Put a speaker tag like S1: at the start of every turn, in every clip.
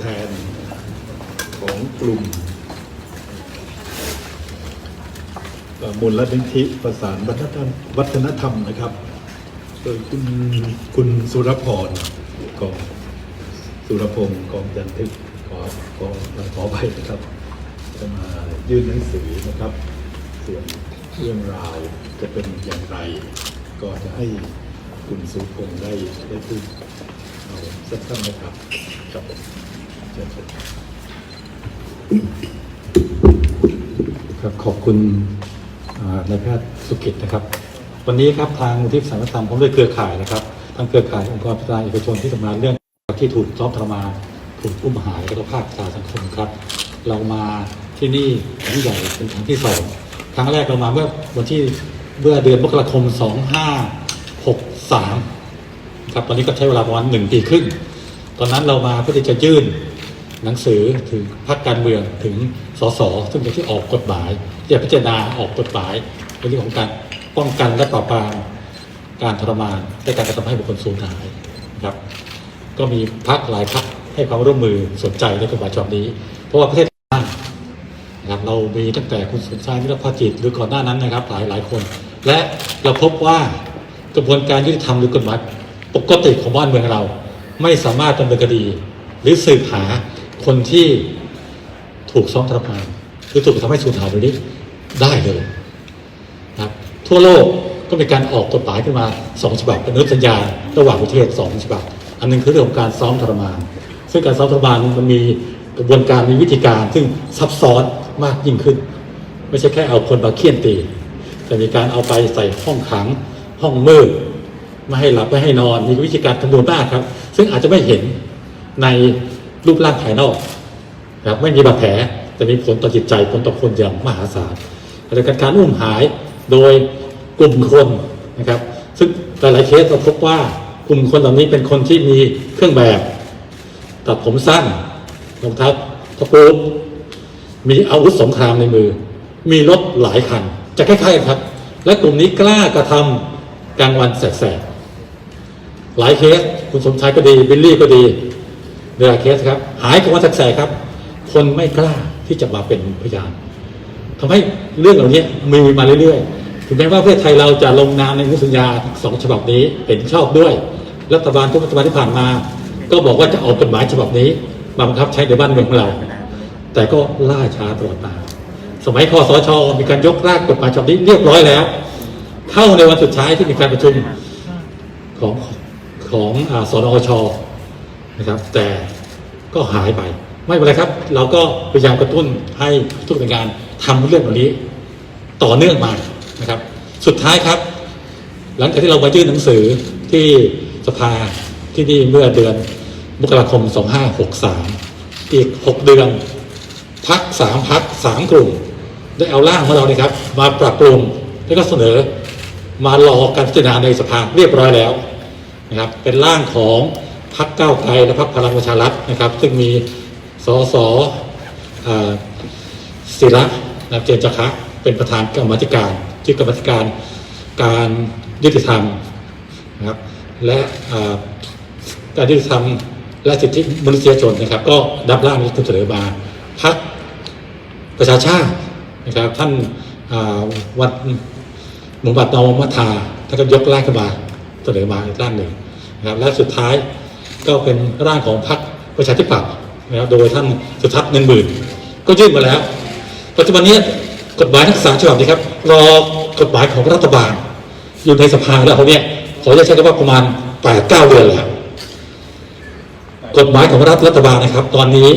S1: แทนของกลุ่มมูลนิธิประสานวัฒนธรรมวัฒนธรรมนะครับ โดยคุณคุณสุรพรกองสุรพงศ์กองจันทึกขอขอขอไปนะครับ จะมายื่นหนังสือนะครับ ส่วนเรื่องราวจะเป็นอย่างไร ก็จะให้คุณสุรพงศ์ได้ได้พูดเอาสักท่านนะครับครับ ผมเชิญครับ
S2: ขอบคุณนายแพทย์สุกิจนะครับ วันนี้ครับทางมูลที่สารธรรมพร้อมด้วยเครือข่ายนะครับทั้งเครือข่ายองค์กรพิจารณาเอกชนที่ทำงานเรื่องที่ถูกซ้อมทรมานถูกอุ้มหายและก็ภาคประชาสังคมครับ เรามาที่นี่ครั้งใหญ่เป็นครั้งที่สองครั้งแรกเรามาเมื่อวันที่เมื่อเดือนมกราคม 2563 ครับตอนนี้ก็ใช้เวลาประมาณหนึ่งปีครึ่ง ตอนนั้นเรามาเพื่อที่จะยื่น หนังสือถึงพรรคการเมืองถึงสสซึ่งเป็นที่ออกกฎหมายจะพิจารณาออกกฎหมายในเรื่องของการป้องกันและปราบปรามการทรมานและการกระทำให้บุคคลสูญหายนะครับ ก็มีพรรคหลายพรรคให้ความร่วมมือสนใจในกฎหมายฉบับนี้ เพราะว่าประเทศไทยนะครับเรามีตั้งแต่คุณสมชายนิรภัยจิตหรือก่อนหน้านั้นนะครับหลายหลายคน และเราพบว่ากระบวนการยุติธรรมหรือกฎหมายปกติของบ้านเมืองเรา ไม่สามารถดำเนินคดี หรือสืบหา คนที่ถูกซ้อมทรมานหรือถูกทำให้สูญหายโดยนี้ได้เลยนะครับทั่วโลกก็มีการออกกฎหมายขึ้นมาสองฉบับเป็นอนุสัญญาระหว่างประเทศสองฉบับ อันหนึงคือเรื่องของการซ้อมทรมาน ซึ่งการซ้อมทรมานมันมีกระบวนการมีวิธีการซึ่งซับซ้อนมากยิ่งขึ้น ไม่ใช่แค่เอาคนมาเคี่ยนตี แต่มีการเอาไปใส่ห้องขัง ห้องมืดไม่ให้หลับไม่ให้นอนมีวิธีการจำนวนมากครับ ซึ่งอาจจะไม่เห็นใน รูปร่างภายนอกนะครับไม่มีบาดแผลแต่มีผลต่อจิตใจผลต่อคนอย่างมหาศาลและการการอุ้มหายโดยกลุ่มคนนะครับ ซึ่งหลายๆเคสเราพบว่ากลุ่มคนเหล่านี้เป็นคนที่มีเครื่องแบบ ตัดผมสั้นรองเท้าตะปูมีอาวุธสงครามในมือ มีรถหลายคัน จะคล้ายๆครับ และกลุ่มนี้กล้ากระทำกลางวันแสกๆหลายเคสคุณสมชายก็ดีบิลลี่ก็ดี หลายเคสครับ หายกลางวันแสกๆครับ คนไม่กล้าที่จะมาเป็นพยานทำให้เรื่องเหล่านี้มีมาเรื่อยๆ ถึงแม้ว่าประเทศไทยเราจะลงนามในอนุสัญญาสองฉบับนี้เห็นชอบด้วย รัฐบาลทุกรัฐบาลที่ผ่านมา ก็บอกว่าจะออกกฎหมายฉบับนี้มาบังคับใช้ในบ้านเมืองของเรา แต่ก็ล่าช้าตลอดมา สมัยคอสช มีการยกร่างกฎหมายฉบับนี้เรียบร้อยแล้ว เข้าในวันสุดท้ายที่มีการประชุมของของอสช นะครับ แต่ก็หายไปไม่เป็นไรครับ เราก็พยายามกระตุ้นให้ทุกหน่วยงานทำเรื่องเหล่านี้ ต่อเนื่องมานะครับ สุดท้ายครับ หลังจากที่เรามายื่นหนังสือที่สภาที่นี่เมื่อเดือนมกราคม 2563 อีก 6 เดือนพักสามพักสามกลุ่ม ได้เอาร่างของเราเนี่ยครับ มาปรับปรุงแล้วก็เสนอมารอการพิจารณาในสภาเรียบร้อยแล้วนะครับ เป็นร่างของ พักเก้าไกลและพักพลังประชารัฐนะครับ ซึ่งมีสสอศิระนะเจนจคะเป็นประธานกรรมธิการที่กรรมธิการการยุติธรรมนะครับและการยุติธรรมและสิทธิมนุษยชนนะครับ ก็ดับร่างนี้เสนอมาพักประชาชาตินะครับท่านวัดหมุบัตรนอมมัทาท่านก็ยกร่างขึ้นมาเสนอมาอีกร่างหนึ่งนะครับและสุดท้าย ก็เป็นร่างของพรรคประชาธิปัตย์นะครับโดยท่านสุทัศน์เงินหมื่นก็ยื่นมาแล้ว ปัจจุบันนี้กฎหมายทั้งสามฉบับนี้ครับรอกฎหมายของรัฐบาล อยู่ในสภาแล้วเขาเนี่ยขอจะใช้คำว่าประมาณแปดเก้าเดือนแล้วกฎหมายของรัฐรัฐบาลนะครับ ตอนนี้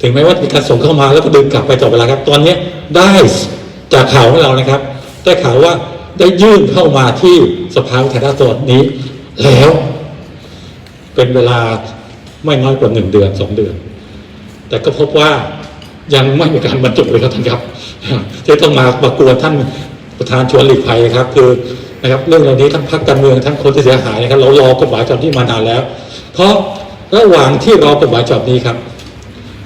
S2: ถึงแม้ว่ามีการส่งเข้ามาแล้วก็ดึงกลับไปต่อเวลาครับ ตอนนี้ได้จากข่าวของเรานะครับ ได้ข่าวว่าได้ยื่นเข้ามาที่สภาวิทยาศาสตร์นี้แล้ว เป็นเวลาไม่น้อยกว่าหนึ่งเดือนสองเดือน แต่ก็พบว่ายังไม่มีการบรรจุเลยครับท่านครับที่ต้องมาประกวดท่านประธานชวนหลีกภัยครับ คือนะครับเรื่องเหล่านี้ทั้งพรรคการเมืองทั้งคนที่เสียหายนะครับเรารอกฎหมายฉบับนี้มานานแล้ว เพราะระหว่างที่รอกฎหมายฉบับนี้ครับ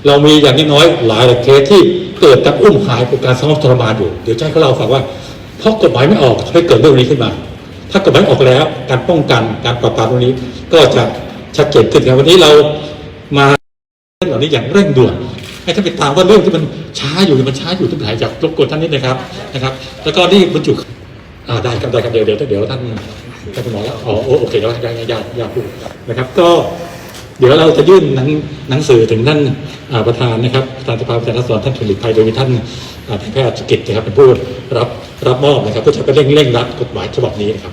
S2: เรามีอย่างน้อยหลายเคสที่เกิดการอุ้มหายเป็นการซ้อมทรมานอยู่เดี๋ยวให้เขาเราฟังว่าเพราะกฎหมายไม่ออกทำให้เกิดเรื่องนี้ขึ้นมา ถ้ากฎหมายออกแล้ว การป้องกันการปราบปรามตรงนี้ก็จะ ชัดเจนขึ้นครับวันนี้เรามาเรื่องเหล่านี้อย่างเร่งด่วนให้ท่านไปตามว่าเรื่องที่มันช้าอยู่มันช้าอยู่ที่ไหนจากรบกวนท่านนิดนะครับนะครับ แล้วก็นี่บรรจุอ่าได้ครับได้ครับเดี๋ยวเดี๋ยวเดี๋ยวท่านท่านคุณหมอแล้วอ๋อโอเคแล้วได้ได้ญาติญาติพูดนะครับ ก็เดี๋ยวเราจะยื่นหนังหนังสือถึงท่านประธานนะครับประธานสภาประชารัฐศดรท่านถุลิตภัยโดยมีท่านอ่านแพทย์สกิจนะครับเป็นผู้รับรับมอบนะครับเพื่อจะไปเร่งเร่งรัดกฎหมายฉบับนี้นะครับ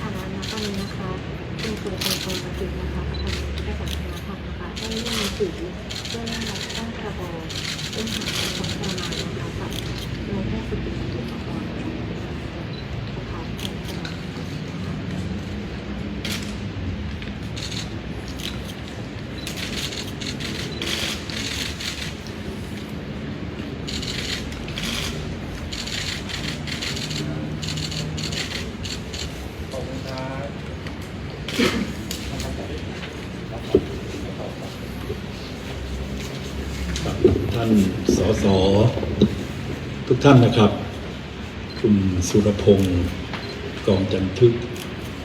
S3: ฐานะณตอนนี้นะคะคุณครูเป็นคนปฏิบัตินะคะประธานได้จากคณะธรรมนะคะได้ยื่นหนังสือเรื่องรับตั้งกระบอกเรื่องหาของประมาณนะคะกับนายแพทย์สุกิตสุขภรนะคะขอบคุณค่ะ
S1: ท่าน สทุกท่านนะครับ คุณสุรพงศ์กองจันทึก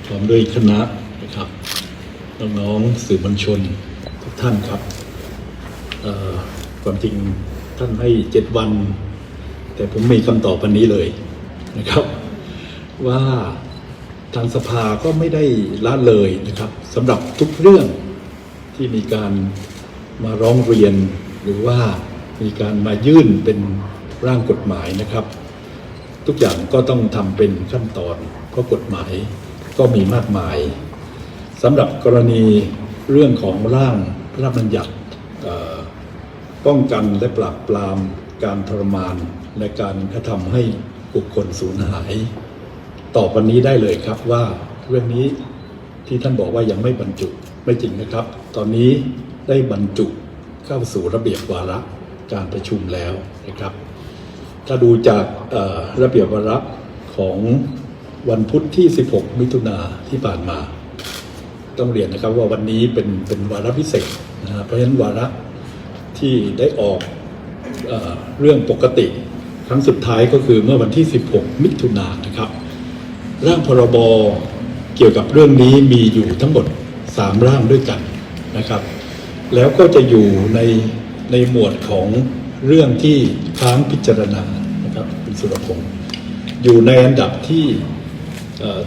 S1: พร้อมด้วยคณะนะครับน้องๆสื่อมวลชนทุกท่านครับความจริงท่านให้เจ็ดวัน แต่ผมมีคำตอบวันนี้เลยนะครับ ว่าทางสภาก็ไม่ได้ละเลยนะครับสำหรับทุกเรื่องที่มีการมาร้องเรียนหรือว่า มีการมายื่นเป็นร่างกฎหมายนะครับ ทุกอย่างก็ต้องทำเป็นขั้นตอนเพราะกฎหมายก็มีมากมายสำหรับกรณีเรื่องของร่างพระราชบัญญัติป้องกันและปราบปรามการทรมานและการกระทำให้บุคคลสูญหาย ตอบวันนี้ได้เลยครับว่าเรื่องนี้ที่ท่านบอกว่ายังไม่บรรจุไม่จริงนะครับ ตอนนี้ได้บรรจุเข้าสู่ระเบียบวาระ การประชุมแล้วนะครับ ถ้าดูจากระเบียบวาระของวันพุธที่ 16 มิถุนาที่ผ่านมา ต้องเรียนนะครับว่าวันนี้เป็นเป็นวาระพิเศษนะเพราะฉะนั้นวาระที่ได้ออกเอเรื่องปกติ ครั้งสุดท้ายก็คือเมื่อวันที่ 16 มิถุนานนะครับ ร่างพรบเกี่ยวกับเรื่องนี้มีอยู่ทั้งหมด 3 ร่างด้วยกันนะครับ แล้วก็จะอยู่ใน ในหมวดของเรื่องที่ค้างพิจารณานะครับคุณสุรพงศ์อยู่ในอันดับที่เอ่อ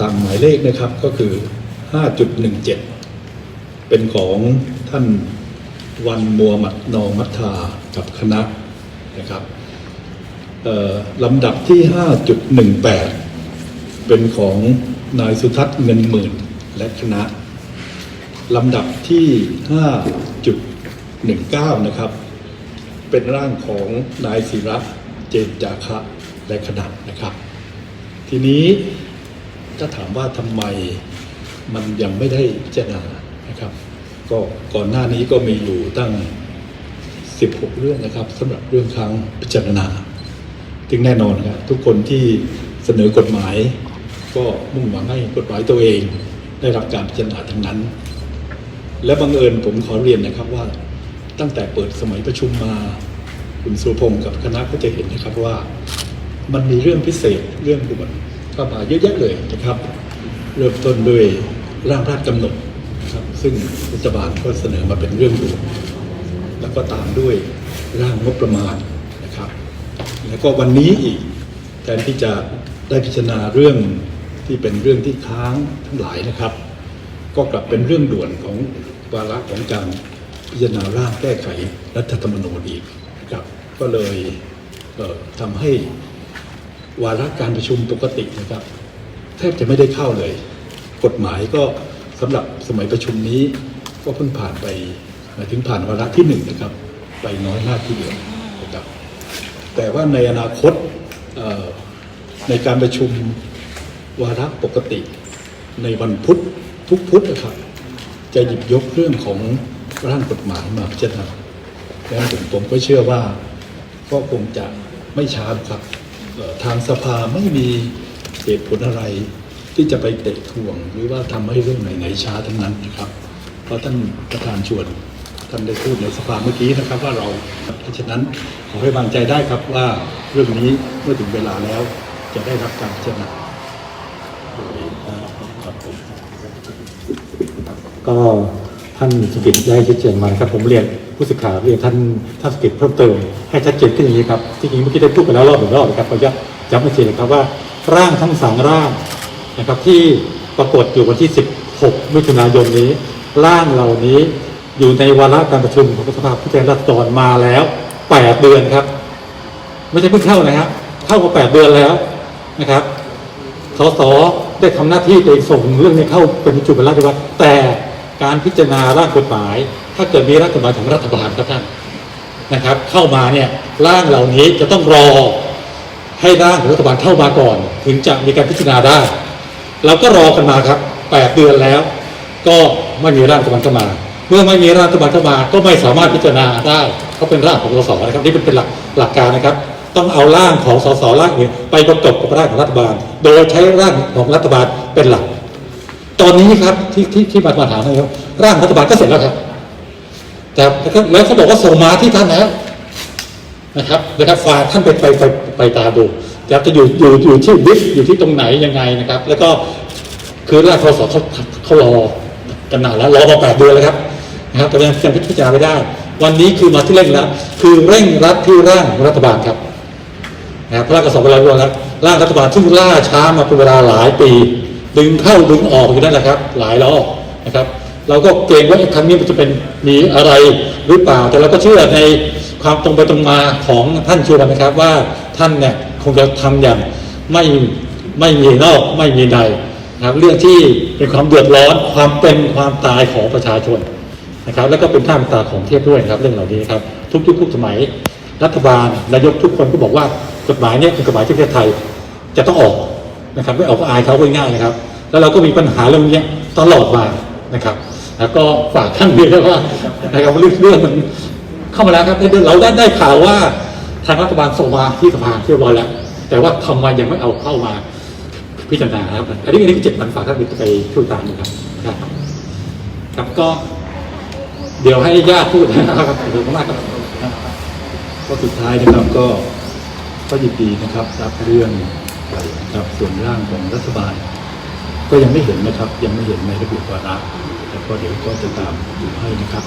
S1: ตามหมายเลขนะครับก็คือ 5.17 เป็นของท่านวันมัวหมัดนอมัทธากับคณะนะครับลำดับที่ 5.18 เป็นของนายสุทัศน์เงินหมื่นและคณะลำดับที่ 19 นะครับ เป็นร่างของนายศิระเจนจาคะและคณะนะครับ ทีนี้ถ้าถามว่าทำไมมันยังไม่ได้พิจารณานะครับ ก็ก่อนหน้านี้ก็มีอยู่ตั้ง 16 เรื่องนะครับสำหรับเรื่องครั้งพิจารณาถึงแน่นอนครับทุกคนที่เสนอกฎหมาย ก็มุ่งหวังให้กฎหมายตัวเอง ได้รับการพิจารณาทั้งนั้น และบังเอิญผมขอเรียนนะครับว่า ตั้งแต่เปิดสมัยประชุมมาคุณสุพงศ์กับคณะก็จะเห็นนะครับว่ามันมีเรื่องพิเศษเรื่องด่วนเข้ามาเยอะแยะเลยนะครับ เริ่มต้นด้วยร่างพระราชกำหนดนะครับซึ่งรัฐบาลก็เสนอมาเป็นเรื่องด่วนแล้วก็ตามด้วยร่างงบประมาณนะครับ แล้วก็วันนี้อีกแทนที่จะได้พิจารณาเรื่องที่เป็นเรื่องที่ค้างทั้งหลายนะครับ ก็กลับเป็นเรื่องด่วนของวาระของการ พิจารณาร่างแก้ไขรัฐธรรมนูญอีกนะครับก็เลยเอ่อทำให้วาระการประชุมปกตินะครับ แทบจะไม่ได้เข้าเลย กฎหมายก็สำหรับสมัยประชุมนี้ก็เพิ่งผ่านไปถึงผ่านวาระที่หนึ่งนะครับ ไปน้อยมากทีเดียวนะครับ แต่ว่าในอนาคตในการประชุมวาระปกติ ในวันพุธทุกพุธนะครับ จะหยิบยกเรื่องของ ร่างกฎหมายมาพิจารณาแล้วผมผมก็เชื่อว่าก็คงจะไม่ช้าครับเอ่อทางสภาไม่มีเหตุผลอะไร ที่จะไปเตะทวง หรือว่าทำให้เรื่องไหนๆช้าทั้งนั้นนะครับ เพราะท่านประธานชวนท่านได้พูดในสภาเมื่อกี้นะครับ ว่าเราเพราะฉะนั้นขอให้วางใจได้ครับว่าเรื่องนี้เมื่อถึงเวลาแล้วจะได้รับการพิจารณาโดยครับผม
S2: ก็ ท่านสุกิจได้ชี้แจงมานะครับ ผมเรียนผู้สื่อข่าวเรียนท่านท่านสุกิจเพิ่มเติมให้ชัดเจนขึ้นอย่างนี้ครับที่จริงเมื่อกี้ได้พูดไปแล้วรอบหนึ่งรอบนะครับขออนุญาตย้ำอีกทีนะครับว่าร่างทั้งสามร่างนะครับที่ปรากฏอยู่วันที่ 16 มิถุนายนนี้ ร่างเหล่านี้อยู่ในวาระการประชุมของสภาผู้แทนราษฎรมาแล้ว 8 เดือนครับ ไม่ใช่เพิ่งเข้านะครับเข้ามา 8 เดือนแล้วนะครับสสได้ทำหน้าที่ตัวเองส่งเรื่องนี้เข้าเป็นประชุมเป็นราชวัตรแต่ การพิจารณาร่างกฎหมาย ถ้าเกิดมีร่างกฎหมายของรัฐบาลครับท่านนะครับ เข้ามาเนี่ยร่างเหล่านี้จะต้องรอให้ร่างของรัฐบาลเข้ามาก่อน ถึงจะมีการพิจารณาได้ เราก็รอกันมาครับ8เดือนแล้ว ก็ไม่มีร่างรัฐบาลเข้ามา เมื่อไม่มีร่างรัฐบาลเข้ามา ก็ไม่สามารถพิจารณาได้เพราะเป็นร่างของสสนะครับนี่เป็นเป็นหลักหลักการนะครับ ต้องเอาร่างของสสร่างอื่นไปประกบกับร่างของรัฐบาล โดยใช้ร่างของรัฐบาลเป็นหลัก ตอนนี้ครับที่ที่ที่มาถามนะครับร่างรัฐบาลก็เสร็จแล้วครับ แต่แล้วเขาบอกว่าส่งมาที่ท่านแล้วนะครับนะครับฝากท่านไปไปไปไปตาดูแต่จะอยู่อยู่อยู่ที่วิทอยู่ที่ตรงไหนยังไงนะครับ แล้วก็คือร่างคสเขาเขารอกันนานแล้วรอมาแปดเดือนแล้วครับนะครับแต่ยังยังพิจารณาไม่ได้ วันนี้คือมาที่เร่งรัดคือเร่งรัดที่ร่างรัฐบาลครับนะครับร่างกสบเราด้วยครับร่างรัฐบาลซึ่ล่าช้ามาเป็นเวลาหลายปี ดึงเข้าดึงออกอยู่นั่นแหละครับ หลายรอบนะครับ เราก็เกรงว่าครั้งนี้มันจะเป็นมีอะไรหรือเปล่า แต่เราก็เชื่อในความตรงไปตรงมาของท่านชวนนะครับว่าท่านเนี่ยคงจะทำอย่างไม่ไม่มีนอกไม่มีในนะครับเรื่องที่เป็นความเดือดร้อนความเป็นความตายของประชาชนนะครับ แล้วก็เป็นท่ามตาของเทียบด้วยนะครับ เรื่องเหล่านี้ครับ ทุกยุคทุกสมัยรัฐบาลนายกทุกคนก็บอกว่ากฎหมายเนี่ยเป็นกฎหมายที่ประเทศไทยจะต้องออก นะครับไม่ออกก็อายเขาง่ายๆนะครับ แล้วเราก็มีปัญหาเรื่องนี้ตลอดมานะครับ แล้วก็ฝากท่านด้วยนว่านะครับเรื่องเรื่องมันเข้ามาแล้วครับเราได้ได้ข่าวว่าทางรัฐบาลส่งมาที่สภาเรียบร้อยแล้ว แต่ว่าทำไมยังไม่เอาเข้ามาพิจารณาครับ อันนี้อันนี้คือเจ็ดวันฝากท่านไปช่วยตามนะครับครับ ครับก็ เดี๋ยวให้ญาติพูดนะครับขอบคุณมากครับ
S1: ก็สุดท้ายนะครับก็ก็ยินดีนะครับรับเรื่อง นะครับส่วนร่างของรัฐบาล ก็ยังไม่เห็นนะครับ ยังไม่เห็นในระเบียบวาระแต่ก็เดี๋ยวก็จะตามดูให้นะครับ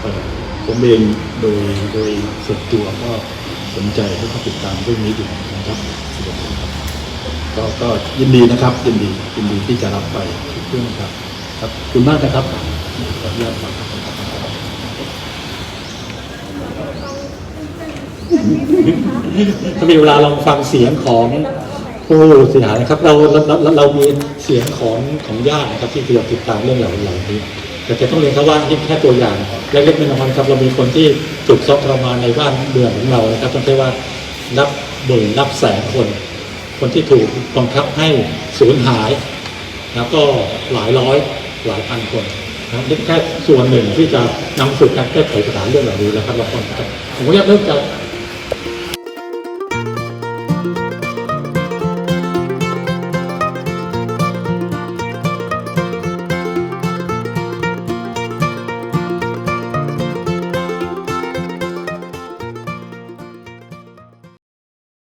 S1: เอ่อผมเองโดยโดยส่วนตัวก็สนใจและก็ติดตามเรื่องนี้อยู่นะครับก็ก็ยินดีนะครับ ยินดียินดีที่จะรับไปทุกเรื่องครับครับขอบคุณมากนะครับขออนุญาตครับ
S2: ถ้ามีเวลาลองฟังเสียงของ ผู้เสียหายนะครับ เราเราเราเรามีเสียงของของญาตินะครับที่เราติดตามเรื่องเหล่าเหล่านี้ แต่จะต้องเรียนครับว่านี่แค่ตัวอย่างเล็กๆน้อยๆครับเรามีคนที่ถูกซอกทรมานในบ้านเมืองของเรานะครับต้องใช้ว่านับหมื่นนับแสนคน คนที่ถูกบังคับให้สูญหาย แล้วก็หลายร้อยหลายพันคนนะครับนี่แค่ส่วนหนึ่งที่จะนำสู่การแก้ไขปัญหาเรื่องเหล่านี้นะครับเราควรผมอยากเริ่มจาก